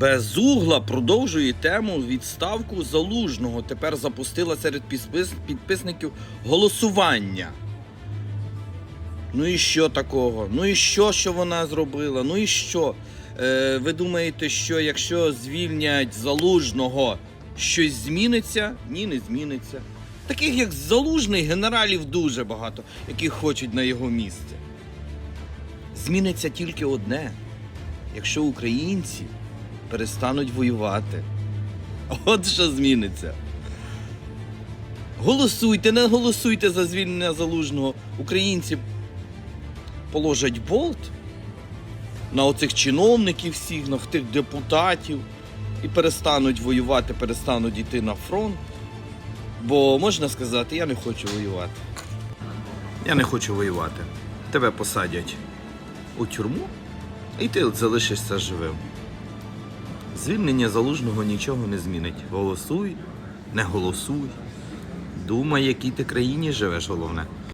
Безугла продовжує тему відставку залужного. Тепер запустила серед підпис- підписників голосування. Ну і що такого? Ну і що, що вона зробила? Ну і що? Е, ви думаєте, що якщо звільнять залужного, щось зміниться? Ні, не зміниться. Таких як залужний генералів дуже багато, які хочуть на його місце. Зміниться тільки одне: якщо українці перестануть воювати. От що зміниться. Голосуйте, не голосуйте за звільнення залужного. Українці положать болт на оцих чиновників всіх, на тих депутатів і перестануть воювати, перестануть йти на фронт. Бо можна сказати, я не хочу воювати. Я не хочу воювати. Тебе посадять у тюрму, і ти залишишся живим. Звільнення залужного нічого не змінить. Голосуй, не голосуй. Думай, якій ти країні живеш, головне.